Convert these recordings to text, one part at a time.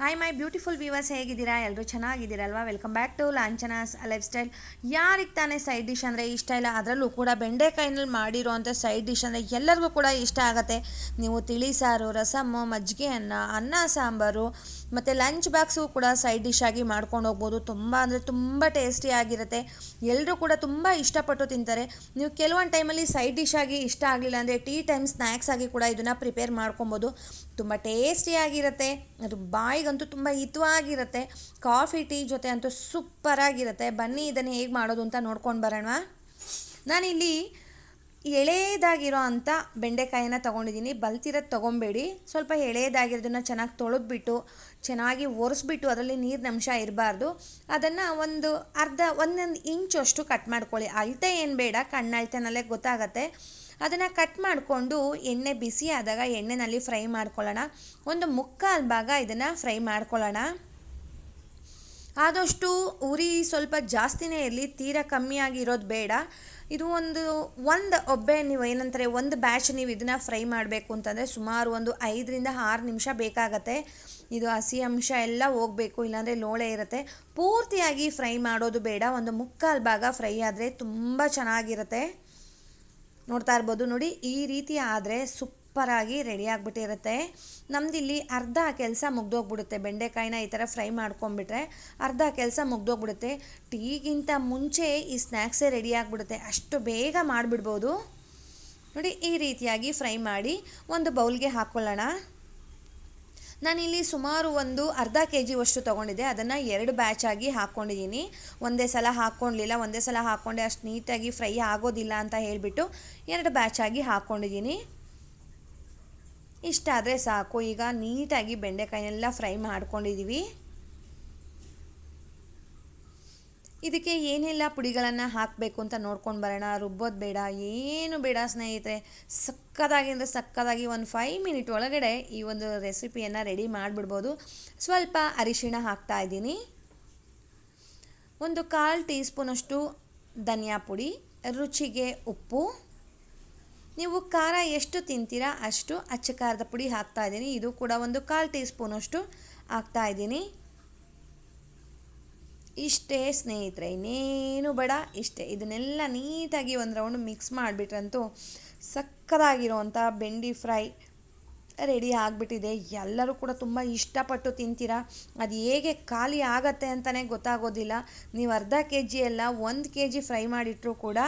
Hi my beautiful viewers ಹೇಗಿದ್ದೀರಾ? ಎಲ್ಲರೂ ಚೆನ್ನಾಗಿದ್ದೀರಲ್ವಾ? Welcome back to Lanchana's lifestyle ಯಾರಿಗೆ ತಾನೇ ಸೈಡ್ ಡಿಶ್ ಅಂದರೆ ಇಷ್ಟ ಇಲ್ಲ, ಅದರಲ್ಲೂ ಕೂಡ ಬೆಂಡೆಕಾಯಿನಲ್ಲಿ ಮಾಡಿರೋವಂಥ ಸೈಡ್ ಡಿಶ್ ಅಂದರೆ ಎಲ್ಲರಿಗೂ ಕೂಡ ಇಷ್ಟ ಆಗುತ್ತೆ. ನೀವು ತಿಳಿ ಸಾರು, ರಸಮ್ಮು, ಮಜ್ಜಿಗೆ ಅನ್ನ ಅನ್ನ, ಸಾಂಬಾರು, ಮತ್ತು ಲಂಚ್ ಬಾಕ್ಸು ಕೂಡ ಸೈಡ್ ಡಿಶ್ ಆಗಿ ಮಾಡ್ಕೊಂಡು ಹೋಗ್ಬೋದು. ತುಂಬ ಅಂದರೆ ತುಂಬ ಟೇಸ್ಟಿಯಾಗಿರುತ್ತೆ ಎಲ್ಲರೂ ಕೂಡ ತುಂಬ ಇಷ್ಟಪಟ್ಟು ತಿಂತಾರೆ. ನೀವು ಕೆಲವೊಂದು ಟೈಮಲ್ಲಿ ಸೈಡ್ ಡಿಶ್ ಆಗಿ ಇಷ್ಟ ಆಗಲಿಲ್ಲ ಅಂದರೆ ಟೀ ಟೈಮ್ ಸ್ನ್ಯಾಕ್ಸ್ ಆಗಿ ಕೂಡ ಇದನ್ನು ಪ್ರಿಪೇರ್ ಮಾಡ್ಕೊಬೋದು. ತುಂಬ ಟೇಸ್ಟಿಯಾಗಿರುತ್ತೆ ಅದು ಬಾಯಿಗಂತೂ ತುಂಬ ಹಿತವಾಗಿರುತ್ತೆ. ಕಾಫಿ, ಟೀ ಜೊತೆ ಅಂತೂ ಸೂಪರಾಗಿರುತ್ತೆ. ಬನ್ನಿ, ಇದನ್ನು ಹೇಗೆ ಮಾಡೋದು ಅಂತ ನೋಡ್ಕೊಂಡು ಬರೋಣ. ನಾನಿಲ್ಲಿ ಎಳೆದಾಗಿರೋ ಅಂಥ ಬೆಂಡೆಕಾಯಿನ ತೊಗೊಂಡಿದ್ದೀನಿ. ಬಲ್ತಿರೋದು ತೊಗೊಬೇಡಿ. ಸ್ವಲ್ಪ ಎಳೆಯದಾಗಿರೋದನ್ನು ಚೆನ್ನಾಗಿ ತೊಳೆದ್ಬಿಟ್ಟು, ಚೆನ್ನಾಗಿ ಒರೆಸ್ಬಿಟ್ಟು ಅದರಲ್ಲಿ ನೀರಿನ ಅಂಶ ಇರಬಾರ್ದು. ಅದನ್ನು ಒಂದು ಅರ್ಧ, ಒಂದೊಂದು ಇಂಚಷ್ಟು ಕಟ್ ಮಾಡ್ಕೊಳ್ಳಿ. ಅಳತೆ ಏನು ಬೇಡ ಕಣ್ಣಳ್ತೆನಲ್ಲೇ ಗೊತ್ತಾಗತ್ತೆ. ಅದನ್ನು ಕಟ್ ಮಾಡಿಕೊಂಡು ಎಣ್ಣೆ ಬಿಸಿ ಆದಾಗ ಎಣ್ಣೆನಲ್ಲಿ ಫ್ರೈ ಮಾಡ್ಕೊಳ್ಳೋಣ. ಒಂದು ಮುಕ್ಕಾಲು ಭಾಗ ಇದನ್ನು ಫ್ರೈ ಮಾಡ್ಕೊಳ್ಳೋಣ. ಆದಷ್ಟು ಉರಿ ಸ್ವಲ್ಪ ಜಾಸ್ತಿನೇ ಇರಲಿ, ತೀರಾ ಕಮ್ಮಿಯಾಗಿರೋದು ಬೇಡ. ಇದು ಒಂದು ಒಂದು ಒಬ್ಬೆ ನೀವು ಏನಂತಾರೆ, ಒಂದು ಬ್ಯಾಚ್ ನೀವು ಇದನ್ನು ಫ್ರೈ ಮಾಡಬೇಕು ಅಂತಂದರೆ ಸುಮಾರು ಒಂದು ಐದರಿಂದ ಆರು ನಿಮಿಷ ಬೇಕಾಗತ್ತೆ. ಇದು ಹಸಿ ಅಂಶ ಎಲ್ಲ ಹೋಗಬೇಕು, ಇಲ್ಲಾಂದರೆ ಲೋಳೆ ಇರುತ್ತೆ. ಪೂರ್ತಿಯಾಗಿ ಫ್ರೈ ಮಾಡೋದು ಬೇಡ, ಒಂದು ಮುಕ್ಕಾಲು ಭಾಗ ಫ್ರೈ ಆದರೆ ತುಂಬ ಚೆನ್ನಾಗಿರುತ್ತೆ. ನೋಡ್ತಾ ಇರ್ಬೋದು ನೋಡಿ, ಈ ರೀತಿ ಆದರೆ ಸೂಪರಾಗಿ ರೆಡಿ ಆಗಿಬಿಟ್ಟಿರುತ್ತೆ. ನಮ್ದಿಲ್ಲಿ ಅರ್ಧ ಕೆಲಸ ಮುಗ್ದೋಗ್ಬಿಡುತ್ತೆ. ಬೆಂಡೆಕಾಯಿನ ಈ ಥರ ಫ್ರೈ ಮಾಡ್ಕೊಂಬಿಟ್ರೆ ಅರ್ಧ ಕೆಲಸ ಮುಗ್ದೋಗ್ಬಿಡುತ್ತೆ. ಟೀಗಿಂತ ಮುಂಚೆ ಈ ಸ್ನ್ಯಾಕ್ಸೇ ರೆಡಿ ಆಗಿಬಿಡುತ್ತೆ. ಅಷ್ಟು ಬೇಗ ಮಾಡಿಬಿಡ್ಬೋದು. ನೋಡಿ, ಈ ರೀತಿಯಾಗಿ ಫ್ರೈ ಮಾಡಿ ಒಂದು ಬೌಲ್ಗೆ ಹಾಕ್ಕೊಳ್ಳೋಣ ನಾನಿಲ್ಲಿ ಸುಮಾರು ಒಂದು ಅರ್ಧ ಕೆ ಜಿವಷ್ಟು ತೊಗೊಂಡಿದ್ದೆ. ಅದನ್ನು ಎರಡು ಬ್ಯಾಚ್ ಆಗಿ ಹಾಕ್ಕೊಂಡಿದ್ದೀನಿ ಒಂದೇ ಸಲ ಹಾಕ್ಕೊಳ್ಲಿಲ್ಲ ಒಂದೇ ಸಲ ಹಾಕ್ಕೊಂಡೆ ಅಷ್ಟು ನೀಟಾಗಿ ಫ್ರೈ ಆಗೋದಿಲ್ಲ ಅಂತ ಹೇಳಿಬಿಟ್ಟು ಎರಡು ಬ್ಯಾಚ್ ಆಗಿ ಹಾಕ್ಕೊಂಡಿದ್ದೀನಿ ಇಷ್ಟ ಆದರೆ ಸಾಕು. ಈಗ ನೀಟಾಗಿ ಬೆಂಡೆಕಾಯಿನೆಲ್ಲ ಫ್ರೈ ಮಾಡ್ಕೊಂಡಿದ್ದೀವಿ ಇದಕ್ಕೆ ಏನೆಲ್ಲ ಪುಡಿಗಳನ್ನು ಹಾಕಬೇಕು ಅಂತ ನೋಡ್ಕೊಂಡು ಬರೋಣ. ರುಬ್ಬೋದು ಬೇಡ, ಏನು ಬೇಡ ಸ್ನೇಹಿತರೆ. ಸಕ್ಕದಾಗಿ ಅಂದರೆ ಸಕ್ಕದಾಗಿ ಒಂದು ಫೈವ್ ಮಿನಿಟ್ ಒಳಗಡೆ ಈ ಒಂದು ರೆಸಿಪಿಯನ್ನು ರೆಡಿ ಮಾಡಿಬಿಡ್ಬೋದು. ಸ್ವಲ್ಪ ಅರಿಶಿಣ ಹಾಕ್ತಾ ಇದ್ದೀನಿ. ಒಂದು ಕಾಲು ಟೀ ಸ್ಪೂನಷ್ಟು ಧನಿಯಾ ಪುಡಿ, ರುಚಿಗೆ ಉಪ್ಪು. ನೀವು ಖಾರ ಎಷ್ಟು ತಿಂತೀರಾ ಅಷ್ಟು ಅಚ್ಚ ಖಾರದ ಪುಡಿ ಹಾಕ್ತಾ ಇದ್ದೀನಿ. ಇದು ಕೂಡ ಒಂದು ಕಾಲು ಟೀ ಸ್ಪೂನಷ್ಟು ಹಾಕ್ತಾ ಇದ್ದೀನಿ. ಇಷ್ಟೇ ಸ್ನೇಹಿತರೆ, ಇನ್ನೇನು ಬೇಡ, ಇಷ್ಟೇ. ಇದನ್ನೆಲ್ಲ ನೀಟಾಗಿ ಒಂದು ರೌಂಡ್ ಮಿಕ್ಸ್ ಮಾಡಿಬಿಟ್ರಂತೂ ಸಕ್ಕದಾಗಿರೋವಂಥ ಬೆಂಡಿ ಫ್ರೈ ರೆಡಿ ಆಗಿಬಿಟ್ಟಿದೆ. ಎಲ್ಲರೂ ಕೂಡ ತುಂಬ ಇಷ್ಟಪಟ್ಟು ತಿಂತೀರಾ? ಅದು ಹೇಗೆ ಖಾಲಿ ಆಗತ್ತೆ ಅಂತಲೇ ಗೊತ್ತಾಗೋದಿಲ್ಲ. ನೀವು ಅರ್ಧ ಕೆ ಜಿ ಎಲ್ಲ ಒಂದು ಕೆ ಜಿ ಫ್ರೈ ಮಾಡಿಟ್ರೂ ಕೂಡ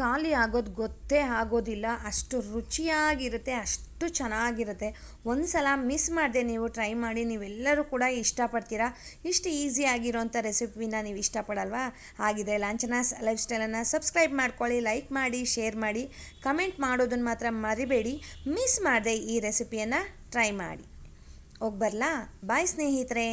ಖಾಲಿ ಆಗೋದು ಗೊತ್ತೇ ಆಗೋದಿಲ್ಲ. ಅಷ್ಟು ರುಚಿಯಾಗಿರುತ್ತೆ, ಅಷ್ಟು ಚೆನ್ನಾಗಿರುತ್ತೆ. ಒಂದು ಸಲ ಮಿಸ್ ಮಾಡಿದೆ ನೀವು ಟ್ರೈ ಮಾಡಿ, ನೀವೆಲ್ಲರೂ ಕೂಡ ಇಷ್ಟಪಡ್ತೀರಾ? ಇಷ್ಟು ಈಸಿಯಾಗಿರೋಂಥ ರೆಸಿಪಿನ ನೀವು ಇಷ್ಟಪಡಲ್ವಾ? ಹಾಗಿದೆ ಲಾಂಛನಾಸ್ ಲೈಫ್ ಸ್ಟೈಲನ್ನು ಸಬ್ಸ್ಕ್ರೈಬ್ ಮಾಡ್ಕೊಳ್ಳಿ ಲೈಕ್ ಮಾಡಿ ಶೇರ್ ಮಾಡಿ. ಕಮೆಂಟ್ ಮಾಡೋದನ್ನು ಮಾತ್ರ ಮರಿಬೇಡಿ. ಮಿಸ್ ಮಾಡಿದೆ ಈ ರೆಸಿಪಿಯನ್ನು ಟ್ರೈ ಮಾಡಿ. ಹೋಗಿ ಬರಲಾ? ಬಾಯ್ ಸ್ನೇಹಿತರೆ!